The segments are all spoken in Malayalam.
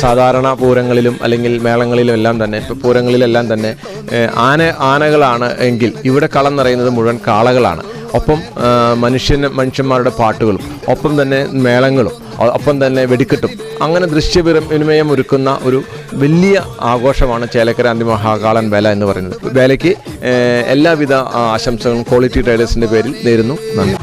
സാധാരണ പൂരങ്ങളിലും അല്ലെങ്കിൽ മേളങ്ങളിലും എല്ലാം തന്നെ പൂരങ്ങളിലെല്ലാം തന്നെ ആന ആനകളാണ് എങ്കിൽ ഇവിടെ കളം നിറയുന്നത് മുഴുവൻ കാളകളാണ്. ഒപ്പം മനുഷ്യൻ മനുഷ്യന് മനുഷ്യന്മാരുടെ പാട്ടുകളും ഒപ്പം തന്നെ മേളങ്ങളും ഒപ്പം തന്നെ വെടിക്കെട്ടും. അങ്ങനെ ദൃശ്യവിനിമയം ഒരുക്കുന്ന ഒരു വലിയ ആഘോഷമാണ് ചേലക്കര അന്തിമഹാകാളൻ വേല എന്ന് പറയുന്നത്. വേലയ്ക്ക് എല്ലാവിധ ആശംസകളും ക്വാളിറ്റി ട്രേഡേഴ്സിന്റെ പേരിൽ നേരുന്നു. നന്ദി.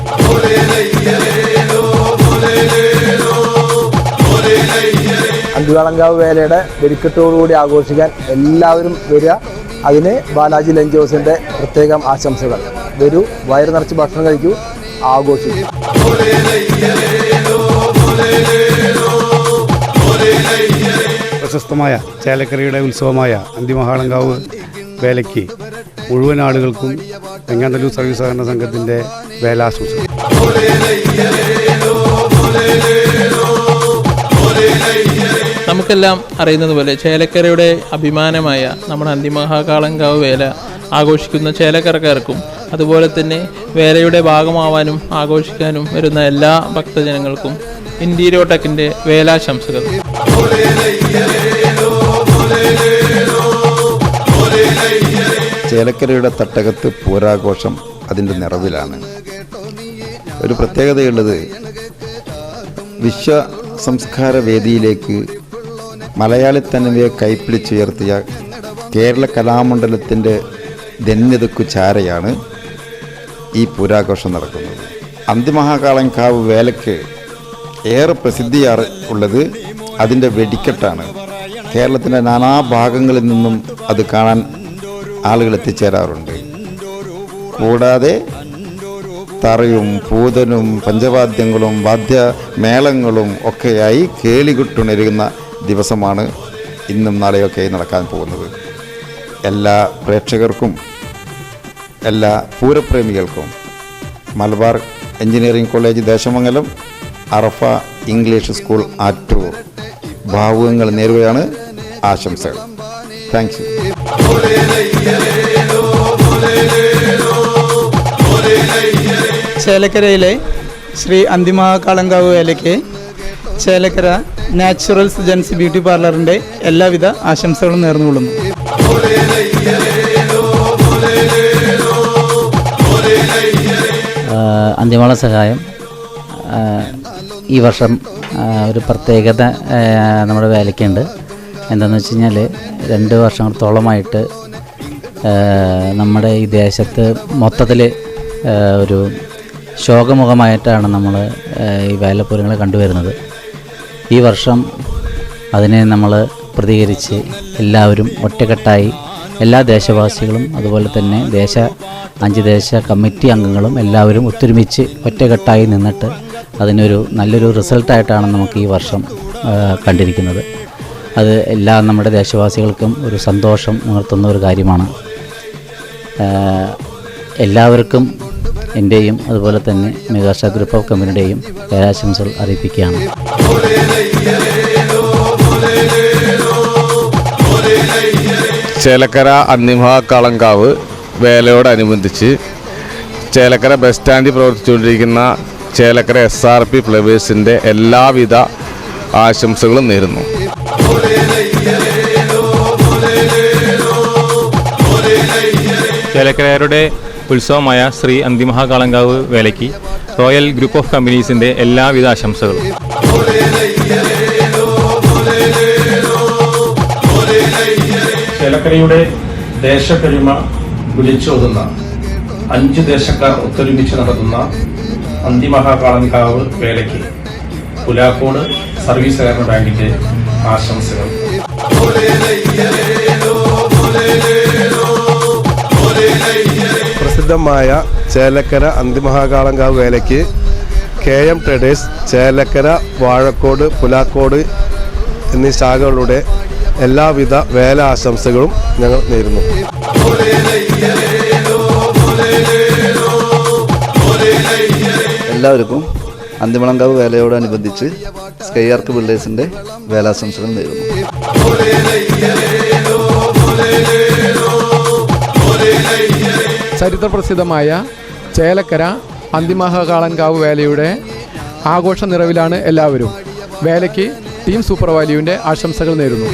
അന്തിവാളങ്കാവ് വേലയുടെ വെടിക്കെട്ടോടുകൂടി ആഘോഷിക്കാൻ എല്ലാവരും വരിക. അതിന് ബാലാജി ലഞ്ച് ഹൗസിന്റെ പ്രത്യേകം ആശംസകൾ. വരൂ വയറ് നിറച്ച് ഭക്ഷണം കഴിക്കൂ. ആഘോഷിക്കൂ. പ്രശസ്തമായ ചേലക്കറിയുടെ ഉത്സവമായ അന്തിമഹാളങ്കാവ് വേലയ്ക്ക് മുഴുവൻ ആളുകൾക്കും വെങ്ങാണ്ടല്ലൂർ സർവീസ് സഹകരണ സംഘത്തിന്റെ വേലാശംസകൾ. നമുക്കെല്ലാം അറിയുന്നത് പോലെ ചേലക്കരയുടെ അഭിമാനമായ നമ്മുടെ അന്തിമഹാകാളങ്കാവ് വേല ആഘോഷിക്കുന്ന ചേലക്കരക്കാർക്കും അതുപോലെ തന്നെ വേലയുടെ ഭാഗമാവാനും ആഘോഷിക്കാനും വരുന്ന എല്ലാ ഭക്തജനങ്ങൾക്കും ഇന്ത്യയിലോട്ടക്കിന്റെ വേലാശംസകൾ. ചേലക്കരയുടെ തട്ടകത്ത് പൂരാഘോഷം അതിന്റെ നിറവിലാണ്. ഒരു പ്രത്യേകതയുള്ളത് വിശ്വ സംസ്കാര വേദിയിലേക്ക് മലയാളി തനിമയെ കൈപ്പിടിച്ചുയർത്തിയ കേരള കലാമണ്ഡലത്തിന്റെ ധന്യതക്കു ചാരയാണ് ഈ പൂരാഘോഷം നടക്കുന്നത്. അന്തിമഹാകാളങ്കാവ് വേലയ്ക്ക് ഏറെ പ്രസിദ്ധി അറി- ഉള്ളത് അതിന്റെ വെടിക്കെട്ടാണ്. കേരളത്തിന്റെ നാനാഭാഗങ്ങളിൽ നിന്നും അത് കാണാൻ ആളുകൾ എത്തിച്ചേരാറുണ്ട്. കൂടാതെ തറയും പൂതനും പഞ്ചവാദ്യങ്ങളും വാദ്യമേളങ്ങളും ഒക്കെയായി കേളികൊട്ടുണരുന്ന ദിവസമാണ് ഇന്നും നാളെയൊക്കെ നടക്കാൻ പോകുന്നത്. എല്ലാ പ്രേക്ഷകർക്കും എല്ലാ പൂരപ്രേമികൾക്കും Malabar engineering college Desamangalam Arafa English school Attur. ഭാവുകങ്ങൾ നേരുകയാണ്. ആശംസകൾ. താങ്ക് യു ചേലക്കരയിലെ ശ്രീ അന്തിമഹാകാളങ്കാവ് വേലയ്ക്ക് ചേലക്കര നാച്ചുറൽസ് ജെൻസ് ബ്യൂട്ടി പാർലറിന്റെ എല്ലാവിധ ആശംസകളും നേർന്നുകൊള്ളുന്നു. അന്തിമള സഹായം. ഈ വർഷം ഒരു പ്രത്യേകത നമ്മുടെ വേലയ്ക്കുണ്ട്. എന്താണെന്ന് വെച്ച് കഴിഞ്ഞാൽ രണ്ട് വർഷത്തോളമായിട്ട് നമ്മുടെ ഈ ദേശത്ത് മൊത്തത്തിൽ ഒരു ശോകമുഖമായിട്ടാണ് നമ്മൾ ഈ വേലപ്പൂരങ്ങളെ കണ്ടുവരുന്നത്. ഈ വർഷം അതിനെ നമ്മൾ പ്രതികരിച്ച് എല്ലാവരും ഒറ്റക്കെട്ടായി എല്ലാ ദേശവാസികളും അതുപോലെ തന്നെ ദേശ അഞ്ച് ദേശ കമ്മിറ്റി അംഗങ്ങളും എല്ലാവരും ഒത്തൊരുമിച്ച് ഒറ്റക്കെട്ടായി നിന്നിട്ട് അതിനൊരു നല്ലൊരു റിസൾട്ടായിട്ടാണ് നമുക്ക് ഈ വർഷം കണ്ടിരിക്കുന്നത്. അത് എല്ലാ നമ്മുടെ ദേശവാസികൾക്കും ഒരു സന്തോഷം ഉണർത്തുന്ന ഒരു കാര്യമാണ്. എല്ലാവർക്കും എന്റെയും അതുപോലെ തന്നെ മെഗാസ്റ്റാർ ഗ്രൂപ്പ് ഓഫ് കമ്പനിയുടെയും പേരാശംസകൾ അറിയിപ്പിക്കുകയാണ്. ചേലക്കര അന്തിമഹാകളങ്കാവ് വേലയോടനുബന്ധിച്ച് ചേലക്കര ബസ് സ്റ്റാൻഡിൽ പ്രവർത്തിച്ചുകൊണ്ടിരിക്കുന്ന ചേലക്കര എസ് ആർ പി ഫ്ലവേഴ്സിന്റെ എല്ലാവിധ ആശംസകളും നേരുന്നു. ചേലക്കരയുടെ ഉത്സവമായ ശ്രീ അന്തിമഹാകാളങ്കാവ് വേലയ്ക്ക് റോയൽ ഗ്രൂപ്പ് ഓഫ് കമ്പനീസിന്റെ എല്ലാവിധ ആശംസകളും. ചേലക്കരയുടെ ദേശപ്പെരുമ വിളിച്ചോതുന്ന അഞ്ച് ദേശക്കാർ ഒത്തൊരുമിച്ച് നടത്തുന്ന അന്തിമഹാകാളങ്കാവ് വേലയ്ക്ക് പുലാക്കോട് സർവീസ് സഹകരണ ബാങ്കിന്റെ ആശംസകൾ. പ്രസിദ്ധമായ ചേലക്കര അന്തിമഹാകാളങ്കാവ് വേലയ്ക്ക് K M traders Chelakkara Vazhakkode Pulakkode എന്നീ ശാഖകളുടെ എല്ലാവിധ വേല ആശംസകളും ഞങ്ങൾ നേരുന്നു. എല്ലാവർക്കും അന്തിമളങ്കാവ് വേലയോടനുബന്ധിച്ച് സ്കൈയാർക്ക് ബിൽഡേഴ്സിന്റെ വേലാശംസകൾ നേരുന്നു. ചരിത്രപ്രസിദ്ധമായ ചേലക്കര അന്തിമഹാകാളൻകാവ് വേലയുടെ ആഘോഷ നിറവിലാണ് എല്ലാവരും. വേലയ്ക്ക് ടീം സൂപ്പർ ആശംസകൾ നേരുന്നു.